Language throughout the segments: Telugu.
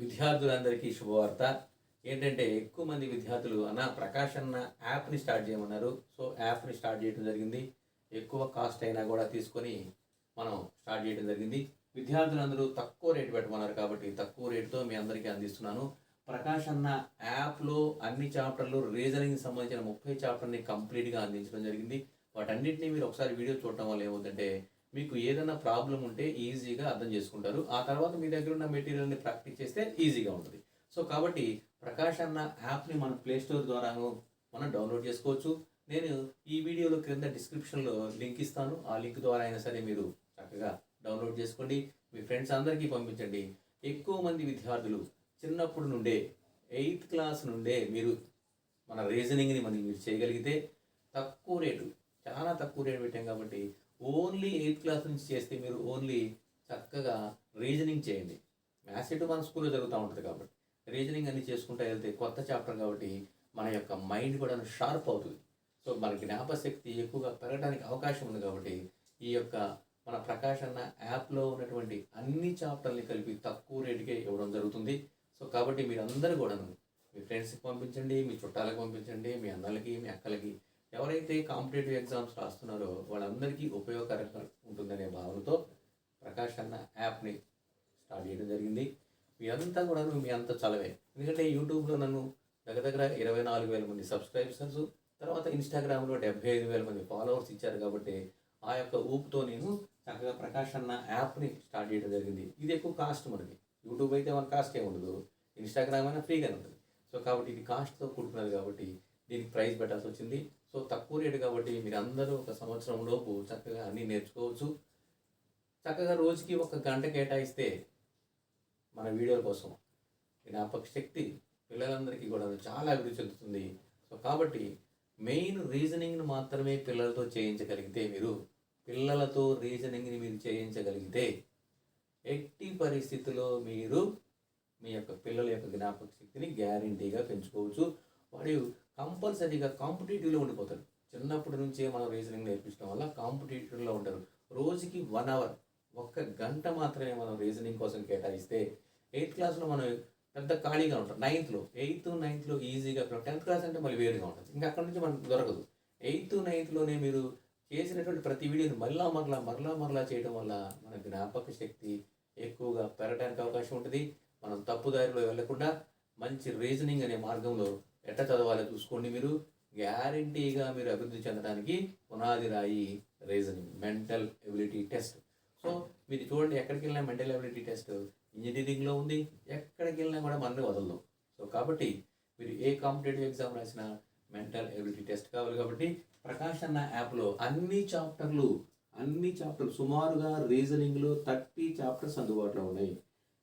విద్యార్థులందరికీ శుభవార్త. ఏంటంటే ఎక్కువ మంది విద్యార్థులు అన్న ప్రకాష్ అన్న యాప్ని స్టార్ట్ చేయమన్నారు. సో యాప్ని స్టార్ట్ చేయడం జరిగింది. ఎక్కువ కాస్ట్ అయినా కూడా తీసుకొని మనం స్టార్ట్ చేయడం జరిగింది. విద్యార్థులందరూ తక్కువ రేటు పెట్టమన్నారు కాబట్టి తక్కువ రేటుతో మీ అందరికీ అందిస్తున్నాను. ప్రకాష్ అన్న యాప్లో అన్ని చాప్టర్లు రీజనింగ్ సంబంధించిన ముప్పై చాప్టర్ని కంప్లీట్గా అందించడం జరిగింది. వాటన్నిటిని మీరు ఒకసారి వీడియో చూడటం వల్ల ఏమవుతుందంటే మీకు ఏదైనా ప్రాబ్లం ఉంటే ఈజీగా అర్థం చేసుకుంటారు. ఆ తర్వాత మీ దగ్గర ఉన్న మెటీరియల్ని ప్రాక్టీస్ చేస్తే ఈజీగా ఉంటుంది. సో కాబట్టి ప్రకాష్ అన్న యాప్ని మన ప్లేస్టోర్ ద్వారా మనం డౌన్లోడ్ చేసుకోవచ్చు. నేను ఈ వీడియోలో క్రింద డిస్క్రిప్షన్లో లింక్ ఇస్తాను. ఆ లింక్ ద్వారా అయినా సరే మీరు చక్కగా డౌన్లోడ్ చేసుకోండి. మీ ఫ్రెండ్స్ అందరికీ పంపించండి. ఎక్కువ మంది విద్యార్థులు చిన్నప్పటి నుండే ఎయిత్ క్లాస్ నుండే మీరు మన రీజనింగ్ని మనం మీరు చేయగలిగితే తక్కువ రేటు చాలా తక్కువ రేటు పెట్టాం కాబట్టి ఓన్లీ ఎయిత్ క్లాస్ నుంచి చేస్తే మీరు ఓన్లీ చక్కగా రీజనింగ్ చేయండి. మ్యాథ్స్ ఎటు మన స్కూల్లో జరుగుతూ ఉంటుంది కాబట్టి. రీజనింగ్ అన్ని చేసుకుంటూ వెళ్తే కొత్త చాప్టర్ కాబట్టి మన యొక్క మైండ్ కూడా షార్ప్ అవుతుంది. సో మన జ్ఞాపశక్తి ఎక్కువగా పెరగడానికి అవకాశం ఉంది కాబట్టి ఈ యొక్క మన ప్రకాష్ అన్న యాప్లో ఉన్నటువంటి అన్ని చాప్టర్ని కలిపి తక్కువ రేటుకే ఇవ్వడం జరుగుతుంది. సో కాబట్టి మీరందరూ కూడాను మీ ఫ్రెండ్స్కి పంపించండి మీ చుట్టాలకు పంపించండి మీ అన్నలకి మీ అక్కలకి ఎవరైతే కాంపిటేటివ్ ఎగ్జామ్స్ రాస్తున్నారో వాళ్ళందరికీ ఉపయోగకరంగా ఉంటుందనే భావనతో ప్రకాష్ అన్న యాప్ని స్టార్ట్ చేయడం జరిగింది. మీ అంతా కూడా మీ అంత చలవే. ఎందుకంటే యూట్యూబ్లో నన్ను దగ్గర దగ్గర ఇరవై నాలుగు వేల మంది సబ్స్క్రైబర్స్ తర్వాత ఇన్స్టాగ్రామ్లో డెబ్బై ఐదు వేల మంది ఫాలోవర్స్ ఇచ్చారు కాబట్టి ఆ యొక్క ఊపుతో నేను చక్కగా ప్రకాష్ అన్న యాప్ని స్టార్ట్ చేయడం జరిగింది. ఇది ఎక్కువ కాస్ట్ మనకి. యూట్యూబ్ అయితే మన కాస్ట్ ఏమి ఉండదు. ఇన్స్టాగ్రామ్ అయినా ఫ్రీగానే ఉంటుంది. సో కాబట్టి ఇది కాస్ట్తో కూడుకున్నది కాబట్టి దీనికి ప్రైస్ పెట్టాల్సి వచ్చింది. సో తక్కువ రేటు కాబట్టి మీరు అందరూ ఒక సంవత్సరం లోపు చక్కగా అన్నీ నేర్చుకోవచ్చు. చక్కగా రోజుకి ఒక గంట కేటాయిస్తే మన వీడియోల కోసం జ్ఞాపక శక్తి పిల్లలందరికీ కూడా చాలా అభివృద్ధి చెందుతుంది. సో కాబట్టి మెయిన్ రీజనింగ్ను మాత్రమే పిల్లలతో చేయించగలిగితే మీరు పిల్లలతో రీజనింగ్ని మీరు చేయించగలిగితే ఎట్టి పరిస్థితిలో మీరు మీ యొక్క పిల్లల యొక్క జ్ఞాపక శక్తిని గ్యారంటీగా పెంచుకోవచ్చు. మరియు కంపల్సరీగా కాంపిటేటివ్లో ఉండిపోతారు చిన్నప్పటి నుంచే మనం రీజనింగ్ నేర్పించడం వల్ల కాంపిటేటివ్లో ఉంటారు రోజుకి వన్ అవర్ ఒక్క గంట మాత్రమే మనం రీజనింగ్ కోసం కేటాయిస్తే ఎయిత్ క్లాస్లో మనం పెద్ద ఖాళీగా ఉంటాం. నైన్త్లో ఎయిత్ నైన్త్లో ఈజీగా టెన్త్ క్లాస్ అంటే మళ్ళీ వేరుగా ఉంటుంది. ఇంకా అక్కడ నుంచి మనకు దొరకదు. ఎయిత్ నైన్త్లోనే మీరు చేసినటువంటి ప్రతి వీడియోని మరలా మరలా మరలా మరలా చేయడం వల్ల మన జ్ఞాపక శక్తి ఎక్కువగా పెరగడానికి అవకాశం ఉంటుంది. మనం తప్పుదారిలో వెళ్ళకుండా మంచి రీజనింగ్ అనే మార్గంలో ఎట్ట చదవాలో చూసుకోండి మీరు. గ్యారంటీగా మీరు అభివృద్ధి చెందడానికి పునాది రాయి reasoning mental ability test so మీరు చూడండి ఎక్కడికి వెళ్ళినా మెంటల్ ఎబిలిటీ టెస్ట్ ఇంజనీరింగ్లో ఉంది ఎక్కడికి వెళ్ళినా కూడా మనల్ని వదలదు. సో కాబట్టి మీరు ఏ కాంపిటేటివ్ ఎగ్జామ్ రాసినా మెంటల్ ఎబిలిటీ టెస్ట్ కావాలి కాబట్టి ప్రకాష్ అన్న యాప్లో అన్ని చాప్టర్లు అన్ని చాప్టర్లు సుమారుగా రీజనింగ్లో థర్టీ చాప్టర్స్ అందుబాటులో ఉన్నాయి.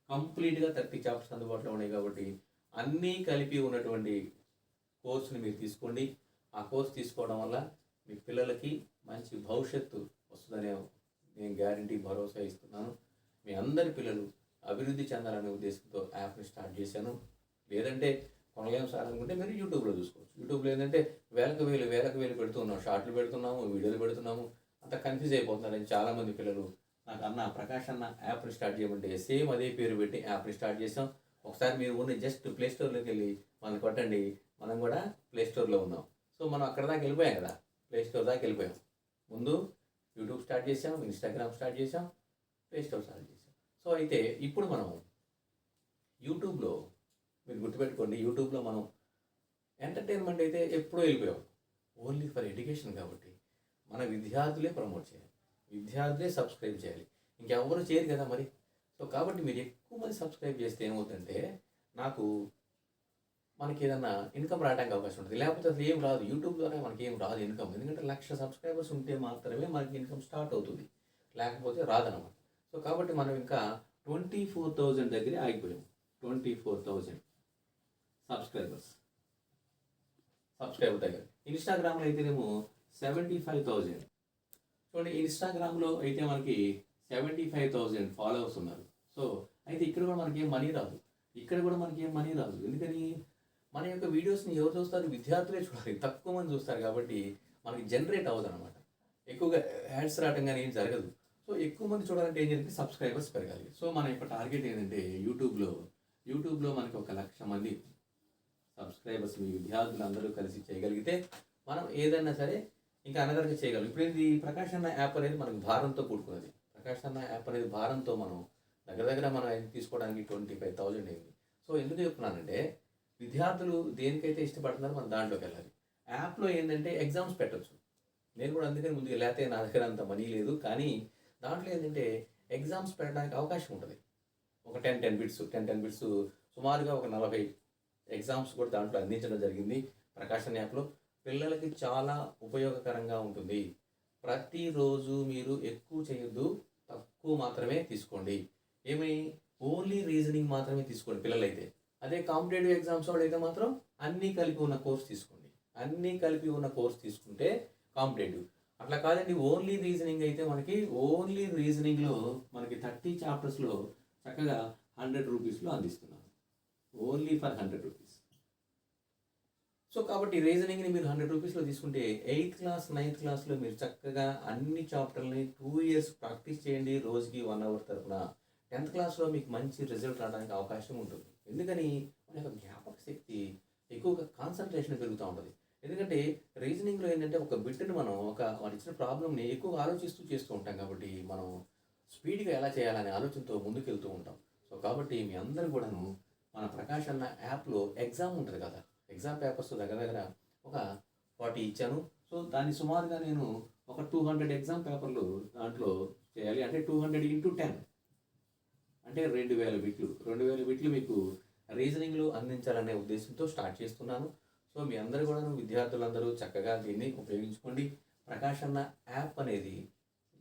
కంప్లీట్గా థర్టీ చాప్టర్స్ అందుబాటులో ఉన్నాయి కాబట్టి అన్నీ కలిపి ఉన్నటువంటి కోర్సుని మీరు తీసుకోండి. ఆ కోర్స్ తీసుకోవడం వల్ల మీ పిల్లలకి మంచి భవిష్యత్తు వస్తుందనే నేను గ్యారంటీ భరోసా ఇస్తున్నాను. మీ అందరి పిల్లలు అభివృద్ధి చెందాలనే ఉద్దేశంతో యాప్ని స్టార్ట్ చేశాను. లేదంటే కొనలేం సార్ అనుకుంటే మీరు యూట్యూబ్లో చూసుకోవచ్చు. యూట్యూబ్లో ఏంటంటే వేలకు వేలు వేలకు వేలు పెడుతున్నాం షార్ట్లు పెడుతున్నాము వీడియోలు పెడుతున్నాము. అంత కన్ఫ్యూజ్ అయిపోతున్నారని చాలామంది పిల్లలు నాకు అన్న ప్రకాష్ అన్న యాప్ని స్టార్ట్ చేయమంటే సేమ్ అదే పేరు పెట్టి యాప్ని స్టార్ట్ చేసాం ఒకసారి మీరు ఉన్న జస్ట్ ప్లే స్టోర్లోకి వెళ్ళి మనం కొట్టండి. మనం కూడా ప్లే స్టోర్లో ఉన్నాం. సో మనం అక్కడ దాకా వెళ్ళిపోయాం కదా. ప్లే స్టోర్ దాకా వెళ్ళిపోయాం. ముందు యూట్యూబ్ స్టార్ట్ చేసాం ఇన్స్టాగ్రామ్ స్టార్ట్ చేసాం ప్లే స్టోర్ స్టార్ట్ చేసాం సో అయితే ఇప్పుడు మనం యూట్యూబ్లో మీరు గుర్తుపెట్టుకోండి యూట్యూబ్లో మనం ఎంటర్టైన్మెంట్ అయితే ఎప్పుడూ వెళ్ళిపోయాం. ఓన్లీ ఫర్ ఎడ్యుకేషన్ కాబట్టి మన విద్యార్థులే ప్రమోట్ చేయాలి. విద్యార్థులే సబ్స్క్రైబ్ చేయాలి. ఇంకెవరు చేయరు కదా మరి. సో కాబట్టి మీరు ఎక్కువ మంది సబ్స్క్రైబ్ చేస్తే ఏమవుతుందంటే నాకు మనకి ఏదన్నా ఇన్కమ్ రావడానికి అవకాశం ఉంటుంది. లేకపోతే అసలు ఏం రాదు. యూట్యూబ్ ద్వారా మనకి ఏం రాదు ఇన్కమ్ ఎందుకంటే లక్ష సబ్స్క్రైబర్స్ ఉంటే మాత్రమే మనకి ఇన్కమ్ స్టార్ట్ అవుతుంది. లేకపోతే రాదనమాట. సో కాబట్టి మనం ఇంకా ట్వంటీ ఫోర్ థౌజండ్ దగ్గరే ఆగిపోయాం. Twenty four thousand subscribers subscriber దగ్గర ఇన్స్టాగ్రామ్లో అయితేనేమో సెవెంటీ ఫైవ్ థౌజండ్ చూడండి ఇన్స్టాగ్రామ్లో అయితే మనకి సెవెంటీ ఫైవ్ థౌజండ్ ఫాలోవర్స్ ఉన్నారు. సో అయితే ఇక్కడ కూడా మనకి ఏం మనీ రాదు. ఇక్కడ కూడా మనకి ఏం మనీ రాదు. ఎందుకని? మన యొక్క వీడియోస్ని ఎవరు చూస్తారు? విద్యార్థులే చూడాలి. తక్కువ మంది చూస్తారు కాబట్టి మనకి జనరేట్ అవ్వదు అనమాట ఎక్కువగా యాడ్స్ రావడం కానీ ఏం జరగదు. సో ఎక్కువ మంది చూడాలంటే ఏం జరిగింది సబ్స్క్రైబర్స్ పెరగాలి. సో మన యొక్క టార్గెట్ ఏంటంటే యూట్యూబ్లో యూట్యూబ్లో మనకి ఒక లక్ష మంది సబ్స్క్రైబర్స్ మీ విద్యార్థులందరూ కలిసి చేయగలిగితే మనం ఏదైనా సరే ఇంకా అనదరగా చేయగలం. ఇప్పుడు ఇది ప్రకాష్ అన్న యాప్ అనేది మనకు భారంతో కూడుకున్నది. ప్రకాష్ అన్న యాప్ అనేది భారంతో మనం దగ్గర దగ్గర మనం తీసుకోవడానికి ట్వంటీ ఫైవ్ థౌజండ్ అయింది. సో ఎందుకు చెప్తున్నానంటే విద్యార్థులు దేనికైతే ఇష్టపడుతున్నారో మనం దాంట్లోకి వెళ్ళాలి. యాప్లో ఏంటంటే ఎగ్జామ్స్ పెట్టచ్చు. నేను కూడా అందుకని ముందుకు లేకపోతే నా దగ్గర అంత మనీ లేదు. కానీ దాంట్లో ఏంటంటే ఎగ్జామ్స్ పెట్టడానికి అవకాశం ఉంటుంది. ఒక ten ten bits ten ten bits సుమారుగా ఒక నలభై ఎగ్జామ్స్ కూడా దాంట్లో అందించడం జరిగింది ప్రకాశన్ యాప్లో. పిల్లలకి చాలా ఉపయోగకరంగా ఉంటుంది. ప్రతిరోజు మీరు ఎక్కువ చేయొద్దు తక్కువ మాత్రమే తీసుకోండి. ఏమి? ఓన్లీ రీజనింగ్ మాత్రమే తీసుకోండి పిల్లలైతే. అదే కాంపిటేటివ్ ఎగ్జామ్స్ వాడైతే మాత్రం అన్నీ కలిపి ఉన్న కోర్స్ తీసుకోండి. అన్నీ కలిపి ఉన్న కోర్స్ తీసుకుంటే కాంపిటేటివ్. అట్లా కాదండి ఓన్లీ రీజనింగ్ అయితే మనకి ఓన్లీ రీజనింగ్లో మనకి థర్టీ చాప్టర్స్లో చక్కగా హండ్రెడ్ రూపీస్లో అందిస్తున్నాను only for hundred rupees. So కాబట్టి రీజనింగ్ని మీరు హండ్రెడ్ రూపీస్లో తీసుకుంటే ఎయిత్ క్లాస్ నైన్త్ క్లాస్లో మీరు చక్కగా అన్ని చాప్టర్ని టూ ఇయర్స్ ప్రాక్టీస్ చేయండి. రోజుకి వన్ అవర్ తరపున టెన్త్ క్లాస్లో మీకు మంచి రిజల్ట్ రావడానికి అవకాశం ఉంటుంది. ఎందుకని మన యొక్క జ్ఞాపక శక్తి ఎక్కువగా కాన్సన్ట్రేషన్ పెరుగుతూ ఉంటుంది. ఎందుకంటే రీజనింగ్లో ఏంటంటే ఒక బిడ్డను మనం ఒక మన ఇచ్చిన ప్రాబ్లమ్ని ఎక్కువగా ఆలోచిస్తూ చేస్తూ ఉంటాం కాబట్టి మనం స్పీడ్గా ఎలా చేయాలనే ఆలోచనతో ముందుకెళ్తూ ఉంటాం. సో కాబట్టి మీ అందరూ కూడాను మన ప్రకాష్ అన్న యాప్లో ఎగ్జామ్ ఉంటుంది కదా. ఎగ్జామ్ పేపర్స్ దగ్గర దగ్గర ఒక ఫార్టీ ఇచ్చాను. సో దాన్ని సుమారుగా నేను ఒక టూ హండ్రెడ్ ఎగ్జామ్ పేపర్లు దాంట్లో చేయాలి. అంటే టూ హండ్రెడ్ ఇంటూ టెన్ అంటే రెండు వేల బిట్లు. రెండు వేల బిట్లు మీకు రీజనింగ్లో అందించాలనే ఉద్దేశంతో స్టార్ట్ చేస్తున్నాను. సో మీ అందరూ కూడా విద్యార్థులందరూ చక్కగా దీన్ని ఉపయోగించుకోండి. ప్రకాష్ అన్న యాప్ అనేది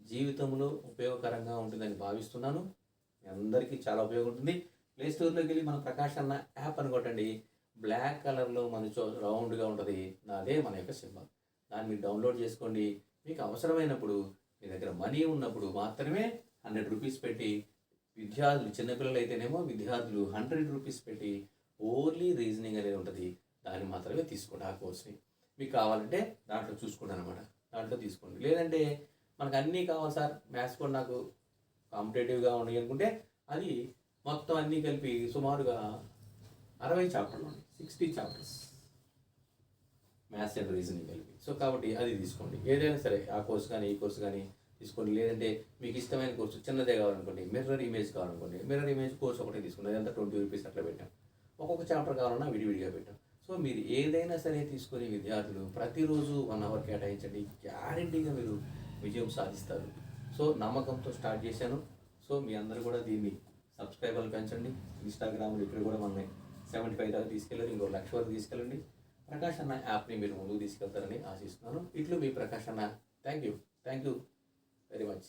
జీవితంలో ఉపయోగకరంగా ఉంటుందని భావిస్తున్నాను. మీ అందరికీ చాలా ఉపయోగం ఉంటుంది. ప్లే స్టోర్లోకి వెళ్ళి మన ప్రకాష్ అన్న యాప్ అని కొట్టండి బ్లాక్ కలర్లో మన చో రౌండ్గా ఉంటుంది. అదే మన యొక్క సింబల్. దాన్ని మీరు డౌన్లోడ్ చేసుకోండి. మీకు అవసరమైనప్పుడు మీ దగ్గర మనీ ఉన్నప్పుడు మాత్రమే హండ్రెడ్ రూపీస్ పెట్టి విద్యార్థులు చిన్నపిల్లలు అయితేనేమో విద్యార్థులు హండ్రెడ్ రూపీస్ పెట్టి ఓన్లీ రీజనింగ్ అనేది ఉంటుంది. దాన్ని మాత్రమే తీసుకోండి ఆ కోర్స్ని. మీకు కావాలంటే దాంట్లో చూసుకోండి అనమాట దాంట్లో తీసుకోండి. లేదంటే మనకు అన్నీ కావాలి సార్. మ్యాథ్స్ కూడా నాకు కాంపిటేటివ్గా ఉన్నాయి అనుకుంటే అది మొత్తం అన్నీ కలిపి సుమారుగా అరవై చాప్టర్లు ఉన్నాయి. Sixty chapters. Maths and reasoning కలిపి. సో కాబట్టి అది తీసుకోండి. ఏదైనా సరే ఆ కోర్స్ కానీ ఈ కోర్స్ కానీ తీసుకోండి. లేదంటే మీకు ఇష్టమైన కోర్సు చిన్నదే కావాలనుకోండి మిర్రర్ ఇమేజ్ కావాలనుకోండి మిర్రర్ ఇమేజ్ కోర్స్ ఒకటి తీసుకున్నది అంతా ట్వంటీ రూపీస్ అట్లా పెట్టాం. ఒక్కొక్క చాప్టర్ కావాలన్నా విడివిడిగా పెట్టాం. సో మీరు ఏదైనా సరే తీసుకొని విద్యార్థులు ప్రతిరోజు వన్ అవర్ కేటాయించండి. గ్యారంటీగా మీరు విజయం సాధిస్తారు. సో నమ్మకంతో స్టార్ట్ చేశాను. సో మీ అందరు కూడా దీన్ని సబ్స్క్రైబర్లు పెంచండి. ఇన్స్టాగ్రామ్లు ఇక్కడ కూడా మనల్ని సెవెంటీ ఫైవ్ దాకా తీసుకెళ్ళారు ఇంకో లక్ష వరకు తీసుకెళ్ళండి. ప్రకాశ్ అన్న యాప్ని మీరు ముందుకు తీసుకెళ్తారని ఆశిస్తున్నాను. ఇట్లు మీ ప్రకాశ్ అన్న. Thank you thank you very much